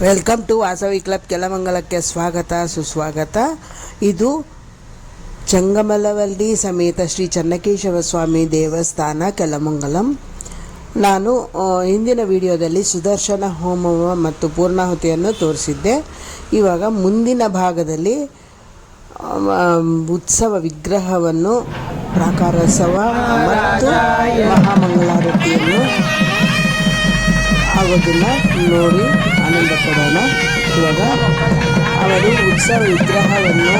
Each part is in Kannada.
ವೆಲ್ಕಮ್ ಟು ವಾಸವಿ ಕ್ಲಬ್ ಕೆಲಮಂಗಲಕ್ಕೆ ಸ್ವಾಗತ, ಸುಸ್ವಾಗತ. ಇದು ಚಂಗಮಲವಲ್ಲಿ ಸಮೇತ ಶ್ರೀ ಚನ್ನಕೇಶವ ಸ್ವಾಮಿ ದೇವಸ್ಥಾನ ಕೆಲಮಂಗಲಂ ನಾನು ಹಿಂದಿನ ವಿಡಿಯೋದಲ್ಲಿ ಸುದರ್ಶನ ಹೋಮ ಮತ್ತು ಪೂರ್ಣಾಹುತಿಯನ್ನು ತೋರಿಸಿದ್ದೆ. ಇವಾಗ ಮುಂದಿನ ಭಾಗದಲ್ಲಿ ಉತ್ಸವ ವಿಗ್ರಹವನ್ನು ಪ್ರಾಕಾರೋತ್ಸವ ಮತ್ತು ಮಹಾಮಂಗಳಾರತಿಯನ್ನು ಆಗೋದನ್ನ ನೋಡಿ ಆನಂದ ಪಡೋಣ. ಇವಾಗ ಅವರು ಉತ್ಸವ ವಿಗ್ರಹವನ್ನು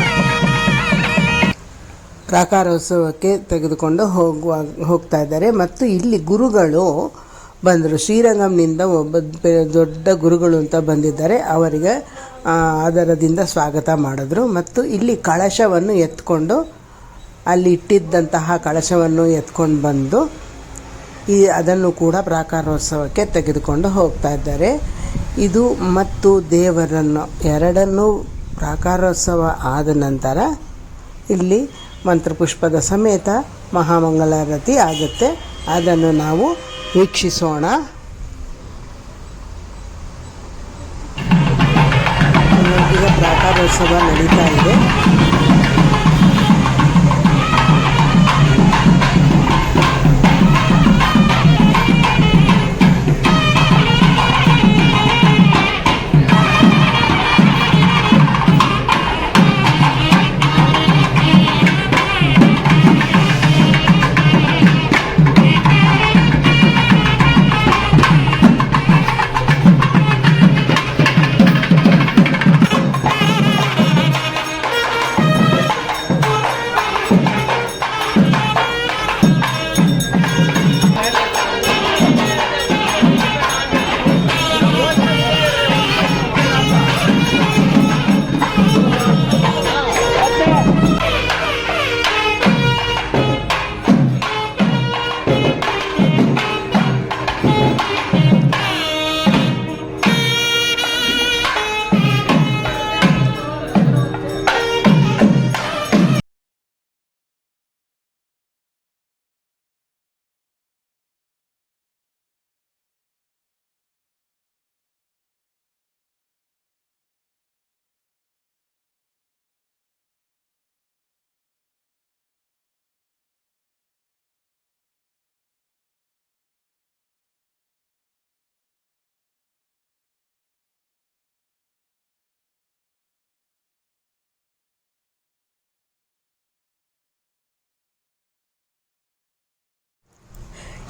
ಪ್ರಾಕಾರೋತ್ಸವಕ್ಕೆ ತೆಗೆದುಕೊಂಡು ಹೋಗುವ, ಹೋಗ್ತಾ ಇದ್ದಾರೆ. ಮತ್ತು ಇಲ್ಲಿ ಗುರುಗಳು ಬಂದರು. ಶ್ರೀರಂಗಂನಿಂದ ಒಬ್ಬ ದೊಡ್ಡ ಗುರುಗಳು ಅಂತ ಬಂದಿದ್ದಾರೆ. ಅವರಿಗೆ ಆಧಾರದಿಂದ ಸ್ವಾಗತ ಮಾಡಿದ್ರು. ಮತ್ತು ಇಲ್ಲಿ ಕಳಶವನ್ನು ಎತ್ಕೊಂಡು, ಅಲ್ಲಿ ಇಟ್ಟಿದ್ದಂತಹ ಕಳಶವನ್ನು ಎತ್ಕೊಂಡು ಬಂದು ಈ ಅದನ್ನು ಕೂಡ ಪ್ರಾಕಾರೋತ್ಸವಕ್ಕೆ ತೆಗೆದುಕೊಂಡು ಹೋಗ್ತಾ ಇದ್ದಾರೆ. ಇದು ಮತ್ತು ದೇವರನ್ನು ಎರಡನ್ನೂ ಪ್ರಾಕಾರೋತ್ಸವ ಆದ ನಂತರ ಇಲ್ಲಿ ಮಂತ್ರಪುಷ್ಪದ ಸಮೇತ ಮಹಾಮಂಗಳಾರತಿ ಆಗುತ್ತೆ. ಅದನ್ನು ನಾವು ವೀಕ್ಷಿಸೋಣ. ಈಗ ಪ್ರಾಕಾರೋತ್ಸವ ನಡೀತಾ ಇದೆ.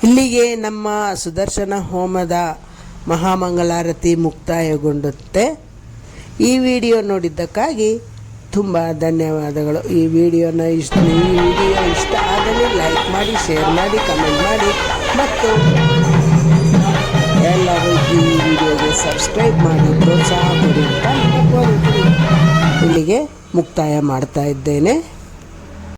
ಇಲ್ಲಿಗೆ ನಮ್ಮ ಸುದರ್ಶನ ಹೋಮದ ಮಹಾಮಂಗಳಾರತಿ ಮುಕ್ತಾಯಗೊಂಡುತ್ತೆ. ಈ ವಿಡಿಯೋ ನೋಡಿದ್ದಕ್ಕಾಗಿ ತುಂಬ ಧನ್ಯವಾದಗಳು. ಈ ವಿಡಿಯೋನ ಇಷ್ಟ, ಈ ವಿಡಿಯೋ ಇಷ್ಟ ಆದರೆ ಲೈಕ್ ಮಾಡಿ ಶೇರ್ ಮಾಡಿ ಕಮೆಂಟ್ ಮಾಡಿ, ಮತ್ತು ಎಲ್ಲರೂ ಈ ವಿಡಿಯೋಗೆ ಸಬ್ಸ್ಕ್ರೈಬ್ ಮಾಡಿ, ಪ್ರೋತ್ಸಾಹ ಕೊಡಿ ಅಂತ ಇಲ್ಲಿಗೆ ಮುಕ್ತಾಯ ಮಾಡ್ತಾ ಇದ್ದೇನೆ.